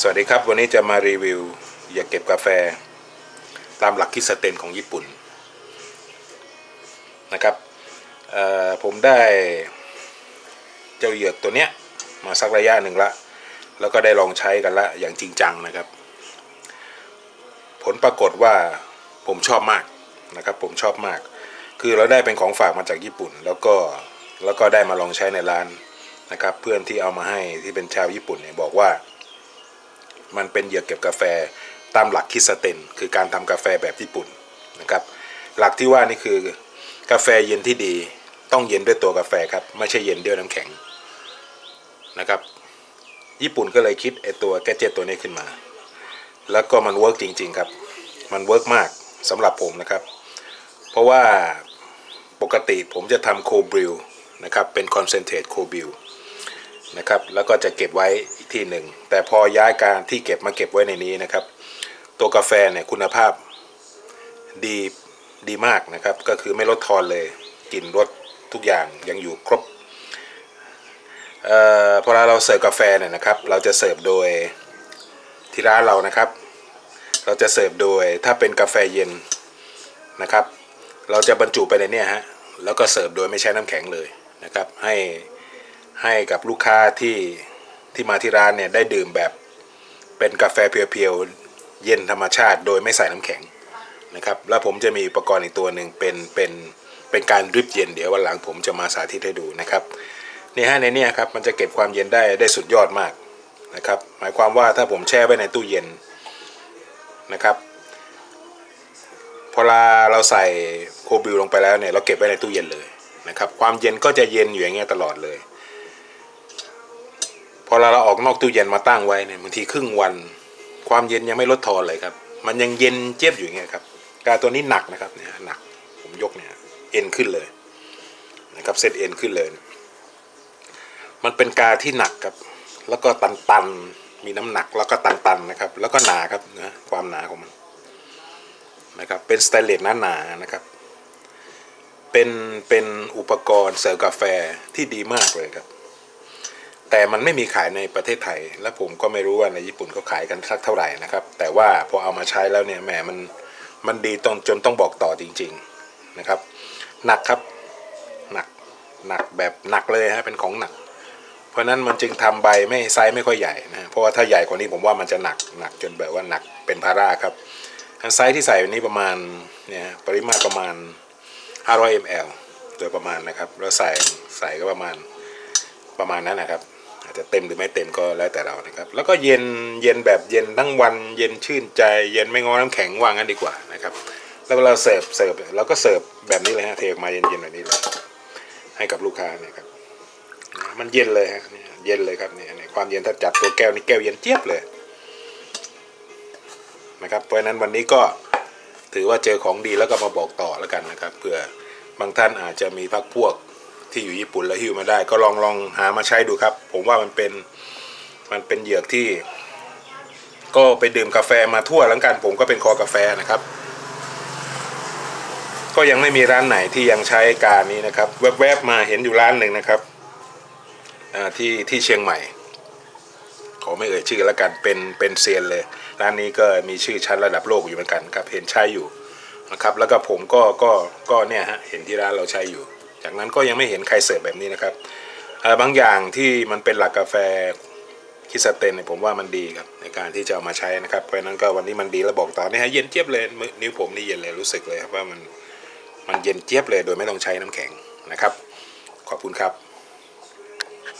สวัสดีครับ วันนี้จะมารีวิว อย่าเก็บกาแฟ ตามหลักคิดสเตนของญี่ปุ่นนะครับผมได้เจ้าเหยือกตัวเนี้ยมาสักระยะหนึ่งละ แล้วก็ได้ลองใช้กันละอย่างจริงจังนะครับ ผลปรากฏว่าผมชอบมากนะครับ ผมชอบมาก คือเราได้เป็นของฝากมาจากญี่ปุ่น แล้วก็แล้วก็ได้มาลองใช้ในร้านนะครับ เพื่อนที่เอามาให้ที่เป็นชาวญี่ปุ่นเนี่ยบอกว่า มันเป็นเหยื่อเก็บกาแฟตามหลักคิสเตนคือการทำกาแฟแบบญี่ปุ่นนะครับหลักที่ว่านี่คือกาแฟเย็นที่ดีต้องเย็นด้วยตัวกาแฟครับไม่ใช่เย็นด้วยน้ำแข็งนะครับญี่ปุ่นก็เลยคิดไอตัวแกดเจตตัวนี้ขึ้นมา แล้วก็มันเวิร์กจริงๆครับ มันเวิร์กมากสำหรับผมนะครับ เพราะว่าปกติผมจะทำโคบริลนะครับเป็นคอนเซนเทรตโคบิลนะครับแล้วก็จะเก็บไว้ กที่หนึ่ง แต่พอย้ายการที่เก็บมาเก็บไว้ในนี้นะครับ ตัวกาแฟเนี่ยคุณภาพดีดีมากนะครับ ก็คือไม่ลดทอนเลยกลิ่นรสทุกอย่างยังอยู่ครบเอ่อพอเราเสิร์ฟกาแฟเนี่ยนะครับ เราจะเสิร์ฟโดยที่ร้านเรานะครับ เราจะเสิร์ฟโดยถ้าเป็นกาแฟเย็นนะครับ เราจะบรรจุไปในเนี้ฮะแล้วก็เสิร์ฟโดยไม่ใช้น้ำแข็งเลยนะครับ ให้ให้กับลูกค้าที่ ที่มาที่ร้านเนี่ยได้ดื่มแบบเป็นกาแฟเพียวๆเย็นธรรมชาติ โดยไม่ใส่น้ำแข็งนะครับแล้วผมจะมีอุปกรณ์อีกตัวหนึ่งเป็นเป็นเป็นการดริปเย็นเดี๋ยววันหลังผมจะมาสาธิตให้ดูนะครับนี่ฮะในนี้ครับมันจะเก็บความเย็นได้ได้สุดยอดมากนะครับหมายความว่าถ้าผมแช่ไว้ในตู้เย็นนะครับพอเราเราใส่โคบิลลงไปแล้วเนี่ยเราเก็บไว้ในตู้เย็นเลยนะครับความเย็นก็จะเย็นอยู่อย่างเงี้ยตลอดเลย พอเราเราออกนอกตู้เย็นมาตั้งไว้เนี่ยบางทีครึ่งวัน ความเย็นยังไม่ลดทอนเลยครับ มันยังเย็นเจี๊ยบอยู่อย่างเงี้ยครับกาตัวนี้หนักนะครับเนี่ยหนักผมยกเนี่ยเอ็นขึ้นเลยนะครับเซตเอ็นขึ้นเลย มันเป็นกาที่หนักครับ แล้วก็ตันตันๆมีน้ำหนักแล้วก็ตันตันๆนะครับ แล้วก็หนาครับนะความหนาของมันนะครับเป็นสแตนเลสหนาหนาๆนะครับ เป็นเป็นอุปกรณ์เสิร์ฟกาแฟที่ดีมากเลยครับ แต่มันไม่มีขายในประเทศไทย และผมก็ไม่รู้ว่าในญี่ปุ่นเขาขายกันสักเท่าไหร่นะครับ แต่ว่าพอเอามาใช้แล้วเนี่ยแหมมันมันดีตรงจนต้องบอกต่อจริง ๆนะครับ หนักครับหนักหนักแบบหนักเลยฮะเป็นของหนัก เพราะนั้นมันจึงทำใบไม่ไซส์ไม่ค่อยใหญ่นะเพราะว่าถ้าใหญ่กว่านี้ผมว่ามันจะหนักหนักจนแบบว่าหนักเป็นภาระครับไซส์ที่ใส่วันนี้ประมาณเนี่ยปริมาตรประมาณ 500 ml โดยประมาณนะครับ แล้วใส่ใส่ก็ประมาณประมาณนั้นนะครับ อาจจะเต็มหรือไม่เต็มก็แล้วแต่เรานะครับ แล้วก็เย็นเย็นแบบเย็นทั้งวัน เย็นชื่นใจ เย็นไม่งอน้ำแข็งวางั้นดีกว่านะครับ แล้วเวลาเสิร์ฟเสิร์ฟเราก็เสิร์ฟแบบนี้เลยฮะเทออกมาเย็นๆแบบนี้เลยให้กับลูกค้าเนี่ยครับมันเย็นเลยฮะเย็นเลยครับเนี่ยความเย็นถ้าจับตัวแก้วนี่แก้วเย็นเจี๊ยบเลยนะครับเพราะฉะนั้นวันนี้ก็ถือว่าเจอของดีแล้วก็มาบอกต่อแล้วกันนะครับเผื่อบางท่านอาจจะมีพักพวก ที่อยู่ญี่ปุ่นแล้วหิวมาได้ ก็ลองลองหามาใช้ดูครับ ผมว่ามันเป็นมันเป็นเหยือกที่ ก็ไปดื่มกาแฟมาทั่วแล้วกัน ผมก็เป็นคอกาแฟนะครับ ก็ยังไม่มีร้านไหนที่ยังใช้การนี้นะครับ แวบๆมาเห็นอยู่ร้านหนึ่งนะครับที่ที่เชียงใหม่ ขอไม่เอ่ยชื่อแล้วกันเป็นเป็นเซียนเลย ร้านนี้ก็มีชื่อชั้นระดับโลกอยู่เหมือนกันครับเห็นใช้อยู่นะครับแล้วก็ผมก็ก็ก็เนี่ยฮะเห็นที่ร้านเราใช้อยู่ จากนั้นก็ยังไม่เห็นใครเสิร์ฟแบบนี้นะครับบางอย่างที่มันเป็นหลักกาแฟคิสเตนเนี่ยผมว่ามันดีครับในการที่จะเอามาใช้นะครับเพราะนั้นก็วันนี้มันดีแล้วบอกต่อเนี่ยฮะเย็นเจี๊ยบเลยมือนิ้วผมนี่เย็นเลยรู้สึกเลยครับว่ามันมันเย็นเจี๊ยบเลยโดยไม่ต้องใช้น้ำแข็งนะครับ ขอบคุณครับ